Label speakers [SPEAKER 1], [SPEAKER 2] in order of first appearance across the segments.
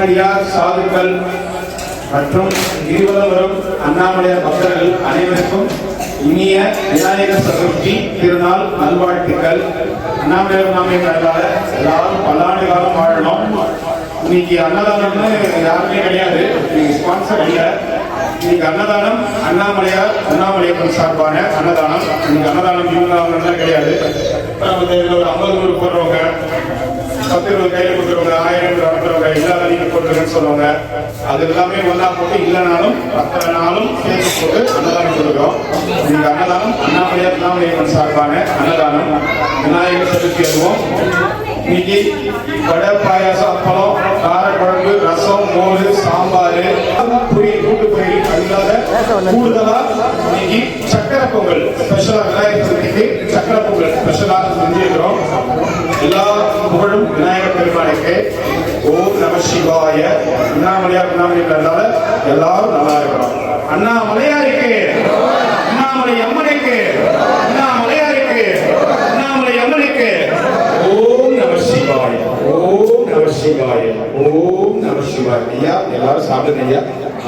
[SPEAKER 1] சிவனடியார் சாதுக்கள் மற்றும் இருவரும் அண்ணாமலையார் பக்தர்கள் அனைவருக்கும் இனிய விநாயகர் சதுர்த்தி திருநாள் நல்வாழ்த்துக்கள். அண்ணாமலையார் நாமே கடலால எல்லாரும் பல்லாண்டு காலம் வாழணும். இன்னைக்கு அன்னதானம்னு யாருமே கிடையாது. இன்னைக்கு ஸ்பான்சர் இல்லை. இன்னைக்கு அன்னதானம் அண்ணாமலையார் அண்ணாமலையப்பன் சார்பான அன்னதானம். இன்னைக்கு அன்னதானம் இவங்க அவங்கலாம் கிடையாது. ஒரு ஐம்பது நூறு போடுறவங்க. சத்துருவ கையில கொடுக்குறவங்க ஆயிரம் அனுப்புறவங்க இல்லாத நீங்க போட்டுருங்கன்னு சொல்லுவாங்க. அது எல்லாமே ஒன்னா போட்டு இல்லைனாலும் அத்தனை நாளும் சேர்த்து போட்டு அன்னதானம் கொடுக்குறோம். நீங்க அன்னதானம் அண்ணாமலையார் அண்ணாமலையப்பன் சார்பான அன்னதானம். விநாயகர் சதுர்த்தி அதுவும். இன்னைக்கு வடை பாயாசம் அப்பளம் காரக்குழம்பு ரசம் மோர் சாம்பார் பொரியல் கூட்டு பொரியல் அது இல்லாத கூடுதலா இன்னைக்கு சக்கரை பொங்கல் ஸ்பெஷலா விநாயகர் சதுர்த்திக்கு சக்கரை பொங்கல் ஸ்பெஷலா செஞ்சிருக்கிறோம். எல்லா புகழும் விநாயகர் பெருமானுக்கு. ஓம் நம சிவாய. அண்ணாமலையார் அண்ணாமலையார் எல்லாரும் நல்லா இருக்கிறோம். அண்ணாமலையாருக்கு அண்ணாமலை அம்மனுக்கு அண்ணாமலையாருக்கு அண்ணாமலை அம்மனுக்கு. ஓம் நம சிவாய. ஓம் நம சிவாய. ஓம் நம சிவாய. ஐயா எல்லாரும் சாப்பிடுங்க ஐயா.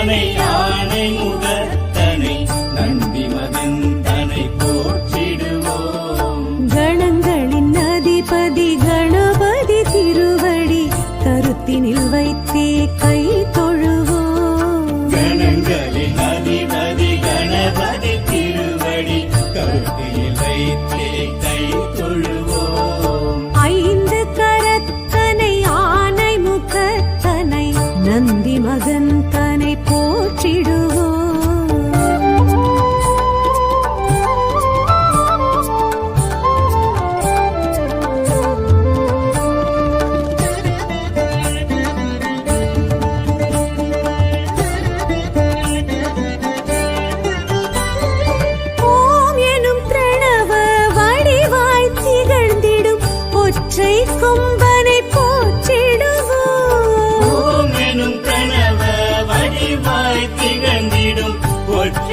[SPEAKER 2] கரத்தனை
[SPEAKER 3] யானை முகத்தனை நந்தி மகன் தனை போற்றிடுவோம்.
[SPEAKER 2] கணங்களின் அதிபதி கணபதி திருவடி கருத்தினில் வைத்தே கை தொழுவோம்.
[SPEAKER 3] கணங்களின்